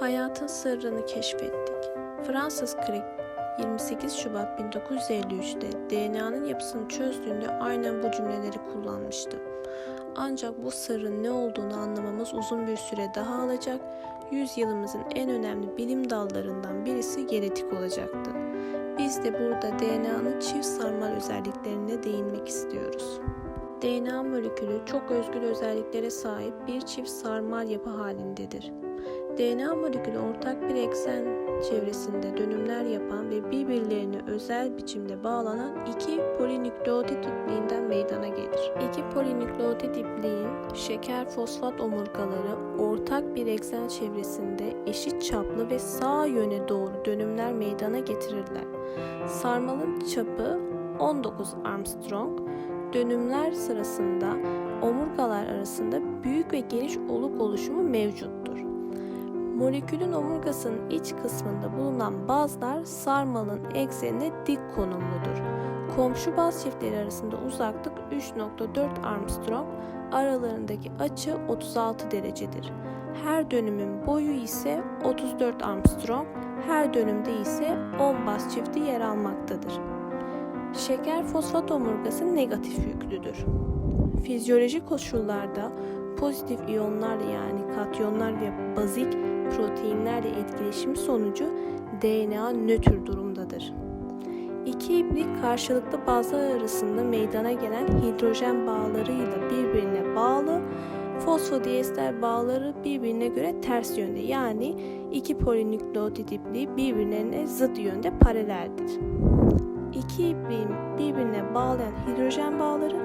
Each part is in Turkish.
Hayatın sırrını keşfettik. Fransız Crick 28 Şubat 1953'te DNA'nın yapısını çözdüğünde aynen bu cümleleri kullanmıştı. Ancak bu sırrın ne olduğunu anlamamız uzun bir süre daha alacak, yüzyılımızın en önemli bilim dallarından birisi genetik olacaktı. Biz de burada DNA'nın çift sarmal özelliklerine değinmek istiyoruz. DNA molekülü çok özgür özelliklere sahip bir çift sarmal yapı halindedir. DNA molekülü ortak bir eksen çevresinde dönümler yapan ve birbirlerine özel biçimde bağlanan iki polinükleotit ipliğinden meydana gelir. İki polinükleotit ipliğin şeker fosfat omurgaları ortak bir eksen çevresinde eşit çaplı ve sağ yöne doğru dönümler meydana getirirler. Sarmalın çapı 19 Armstrong, dönümler sırasında omurgalar arasında büyük ve geniş oluk oluşumu mevcuttur. Molekülün omurgasının iç kısmında bulunan bazlar sarmalın eksenine dik konumludur. Komşu baz çiftleri arasında uzaklık 3.4 Armstrong, aralarındaki açı 36 derecedir. Her dönümün boyu ise 34 Armstrong, her dönümde ise 10 baz çifti yer almaktadır. Şeker fosfat omurgası negatif yüklüdür. Fizyolojik koşullarda pozitif iyonlarla yani katyonlar ve bazik proteinlerle etkileşim sonucu DNA nötr durumdadır. İki iplik karşılıklı bazlar arasında meydana gelen hidrojen bağlarıyla birbirine bağlı, fosfodiester bağları birbirine göre ters yönde yani iki polinükleotit ipliği birbirlerine zıt yönde paraleldir. İki ipliğin birbirine bağlayan hidrojen bağları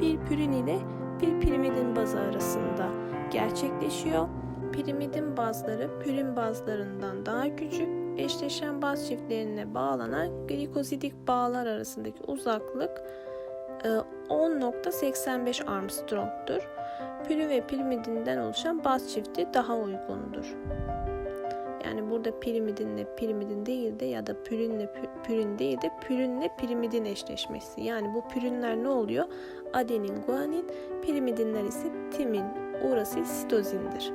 bir pürin ile bir pirimidin bazı arasında gerçekleşiyor. Pirimidin bazları pürin bazlarından daha küçük, eşleşen baz çiftlerine bağlanan glikozidik bağlar arasındaki uzaklık 10.85 Armstrong'tur. Pürin ve pirimidinden oluşan baz çifti daha uygundur. Yani burada pirimidinle pirimidin değil de ya da pürinle pürin değil de pürinle pirimidin eşleşmesi. Yani bu pürinler ne oluyor? Adenin, guanin, pirimidinler ise timin, uğrası sitozindir.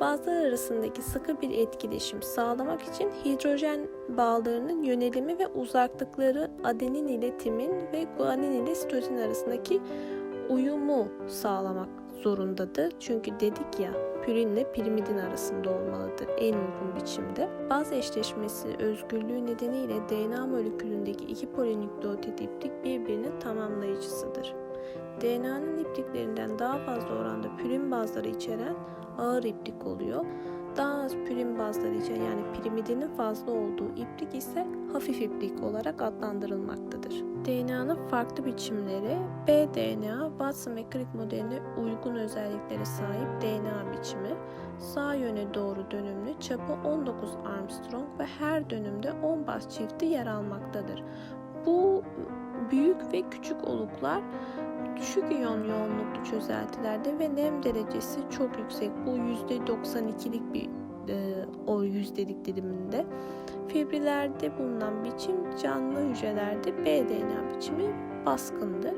Bazılar arasındaki sıkı bir etkileşim sağlamak için hidrojen bağlarının yönelimi ve uzaklıkları adenin ile timin ve guanin ile sitozin arasındaki uyumu sağlamak zorundadır. Çünkü dedik ya pürinle pirimidin arasında olmalıdır en uygun biçimde. Baz eşleşmesi özgürlüğü nedeniyle DNA molekülündeki iki polinükleotit iplik birbirinin tamamlayıcısıdır. DNA'nın ipliklerinden daha fazla oranda pürin bazları içeren ağır iplik oluyor. Daha az pürin bazları içeren yani pirimidinin fazla olduğu iplik ise hafif iplik olarak adlandırılmaktadır. DNA'nın farklı biçimleri bDNA, Watson ve Crick modeline uygun özelliklere sahip DNA biçimi, sağ yöne doğru dönümlü, çapı 19 Armstrong ve her dönümde 10 baz çifti yer almaktadır. Bu büyük ve küçük oluklar düşük iyon yoğunluklu çözeltilerde ve nem derecesi çok yüksek. Bu %92'lik bir e, o yüzdelik diliminde. Fibrilerde bulunan biçim canlı hücrelerde bDNA biçimi baskındır.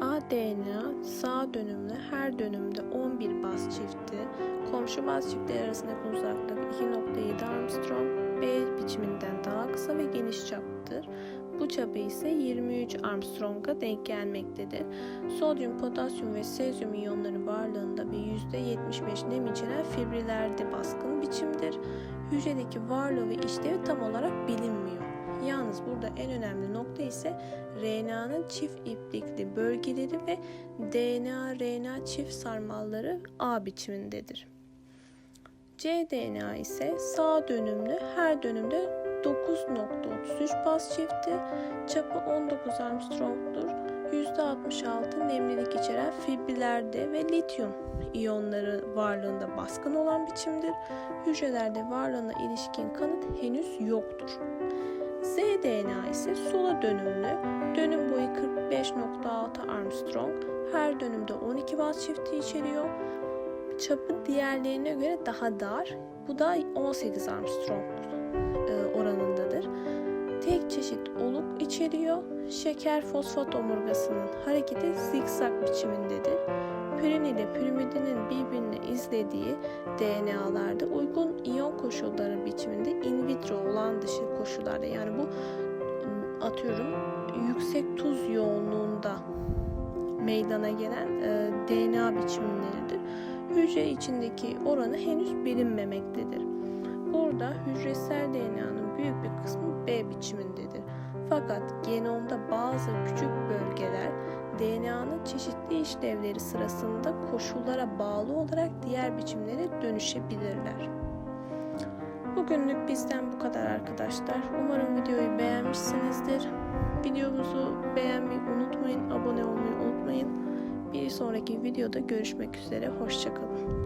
aDNA sağ dönümlü her dönümde 11 baz çifti, komşu baz çiftleri arasındaki uzaklık 2.7 Armstrong, B biçiminden daha kısa ve geniş çaptır. Bu çapı ise 23 Armstrong'a denk gelmektedir. Sodyum, potasyum ve sezyum iyonları varlığında ve %75 nem içeren fibrilerde baskın biçimdir. Hücredeki varlığı ve işlevi tam olarak bilinmiyor. Yalnız burada en önemli nokta ise RNA'nın çift iplikli bölgeleri ve DNA-RNA çift sarmalları A biçimindedir. cDNA ise sağ dönümlü her dönümde 9.33 baz çifti, çapı 19 Armstrong'dur. %66 nemlilik içeren fibrilerde ve lityum iyonları varlığında baskın olan biçimdir. Hücrelerde varlığına ilişkin kanıt henüz yoktur. zDNA ise sola dönümlü, dönüm boyu 45.6 Armstrong, her dönümde 12 baz çifti içeriyor. Çapı diğerlerine göre daha dar, bu da 18 Armstrong oranındadır. Tek çeşit oluk içeriyor. Şeker fosfat omurgasının hareketi zikzak biçimindedir. heparin ile pirimidinin birbirini izlediği DNA'larda uygun iyon koşulları biçiminde in vitro olan dışı koşullarda yani bu atıyorum yüksek tuz yoğunluğunda meydana gelen e, DNA biçimleridir. Hücre içindeki oranı henüz bilinmemektedir. Burada hücresel DNA'nın büyük bir kısmı B biçimindedir. Fakat genomda bazı küçük bölgeler DNA'nın çeşitli işlevleri sırasında koşullara bağlı olarak diğer biçimlere dönüşebilirler. Bugünlük bizden bu kadar arkadaşlar. Umarım videoyu beğenmişsinizdir. Videomuzu beğenmeyi unutmayın, abone olmayı unutmayın. Bir sonraki videoda görüşmek üzere, hoşçakalın.